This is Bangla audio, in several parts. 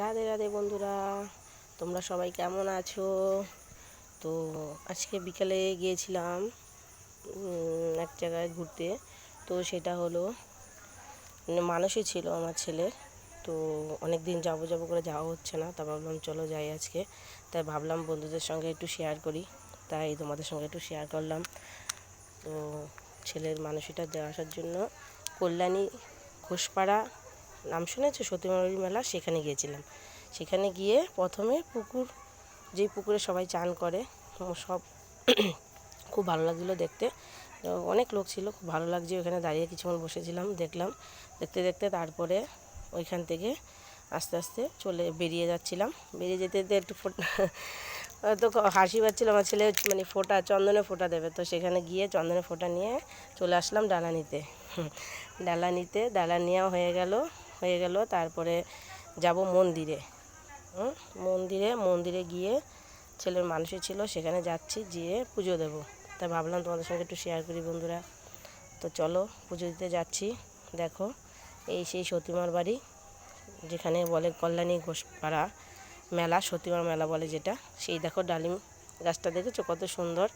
রাধে রাধে বন্ধুরা, তোমরা সবাই কেমন আছো? তো আজকে বিকালে গিয়েছিলাম এক জায়গায় ঘুরতে। তো সেটা হলো মানে মানুষই ছিল আমার ছেলে। তো অনেক দিন যাব যাব করে যাওয়া হচ্ছে না তা ভাবলাম চলো যাই আজকে। তাই ভাবলাম বন্ধুদের সঙ্গে একটু শেয়ার করি, তাই তোমাদের সঙ্গে একটু শেয়ার করলাম। তো ছেলের মানসিকটা দেওয়া আসার জন্য, কল্যাণী ঘোষপাড়া নাম শুনেছো? সতীমারি মেলা, সেখানে গিয়েছিলাম। সেখানে গিয়ে প্রথমে পুকুর, যেই পুকুরে সবাই চান করে সব খুব ভালো লাগছিল দেখতে। অনেক লোক ছিল, খুব ভালো লাগছে। ওখানে দাঁড়িয়ে কিছুক্ষণ বসেছিলাম, দেখলাম। দেখতে দেখতে তারপরে ওইখান থেকে আস্তে আস্তে চলে বেরিয়ে যাচ্ছিলাম। বেরিয়ে যেতে যেতে একটু তো হাসি পাচ্ছিল আমার ছেলে মানে ফোঁটা, চন্দনে ফোঁটা দেবে। তো সেখানে গিয়ে চন্দনে ফোঁটা নিয়ে চলে আসলাম ডালা নিতে। ডালা নিতে, ডালা নেওয়া হয়ে গেল। হয়ে গেল। তারপরে যাব মন্দিরে। মন্দিরে মন্দিরে গিয়ে ছেলের মানুষই ছিল, সেখানে যাচ্ছি গিয়ে পুজো দেবো। তাই ভাবলাম তোমাদের সঙ্গে একটু শেয়ার করি বন্ধুরা। তো চলো, পুজো দিতে যাচ্ছি। দেখো, এই সেই সতীমার বাড়ি, যেখানে বলে কল্যাণী ঘোষপাড়া মেলা, সতীমার মেলা বলে যেটা। সেই দেখো ডালিম গাছটা দেখেছ? কত সুন্দর।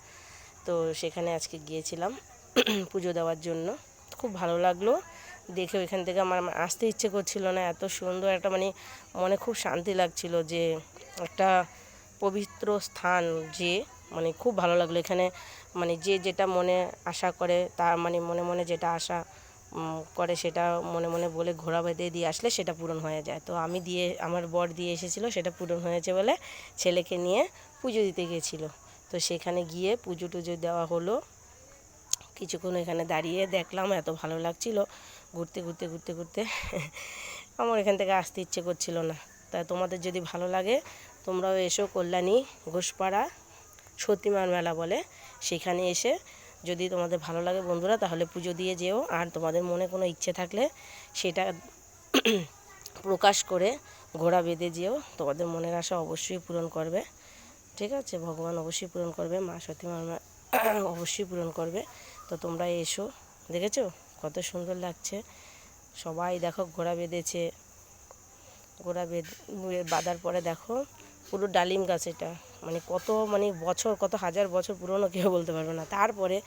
তো সেখানে আজকে গিয়েছিলাম পুজো দেওয়ার জন্য। খুব ভালো লাগল। দেখে ওইখান থেকে আমার আসতে ইচ্ছে করছিল না, এত সুন্দর একটা মানে মনে খুব শান্তি লাগছিল যে একটা পবিত্র স্থান যে মানে খুব ভালো লাগল এখানে। মানে যে যেটা মনে আশা করে তার মানে মনে মনে যেটা আশা করে সেটা মনে মনে বলে ঘোড়া বেঁধে দিয়ে আসলে সেটা পূরণ হয়ে যায়। তো আমি দিয়ে, আমার বর দিয়ে এসেছিল সেটা পূরণ হয়েছে বলে ছেলেকে নিয়ে পুজো দিতে গিয়েছিল তো সেখানে গিয়ে পুজো টুজো দেওয়া হলো। কিছুক্ষণ এখানে দাঁড়িয়ে দেখলাম, এত ভালো লাগছিল। ঘুরতে ঘুরতে ঘুরতে ঘুরতে আমার এখান থেকে আসতে ইচ্ছে করছিল না। তা তোমাদের যদি ভালো লাগে, তোমরাও এসো কল্যাণী ঘোষপাড়া সতীমার মেলা বলে, সেখানে এসে যদি তোমাদের ভালো লাগে বন্ধুরা, তাহলে পুজো দিয়ে যেও। আর তোমাদের মনে কোনো ইচ্ছে থাকলে সেটা প্রকাশ করে ঘোড়া বেঁধে যেও। তোমাদের মনের আশা অবশ্যই পূরণ করবে। ঠিক আছে? ভগবান অবশ্যই পূরণ করবে, মা সতীমার অবশ্যই পূরণ করবে। তো তোমরা এসো, দেখেছ? কত সুন্দর লাগছে। সবাই দেখো, ঘোড়া বেঁধেছে। ঘোড়া বেঁধে বাঁধার পরে দেখো, পুরো ডালিম গাছ এটা। মানে কত মানে বছর, কত হাজার বছর পুরনো কেউ বলতে পারবে না। তারপরে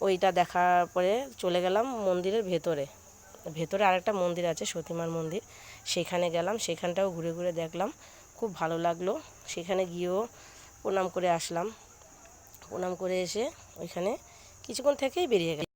ওইটা দেখার পরে চলে গেলাম মন্দিরের ভেতরে। ভেতরে আরেকটা মন্দির আছে, সতীমার মন্দির। সেখানে গেলাম, সেখানটাও ঘুরে ঘুরে দেখলাম। খুব ভালো লাগল। সেখানে গিয়েও প্রণাম করে আসলাম। প্রণাম করে এসে ওইখানে কিছুক্ষণ থেকেই বেরিয়ে গেলাম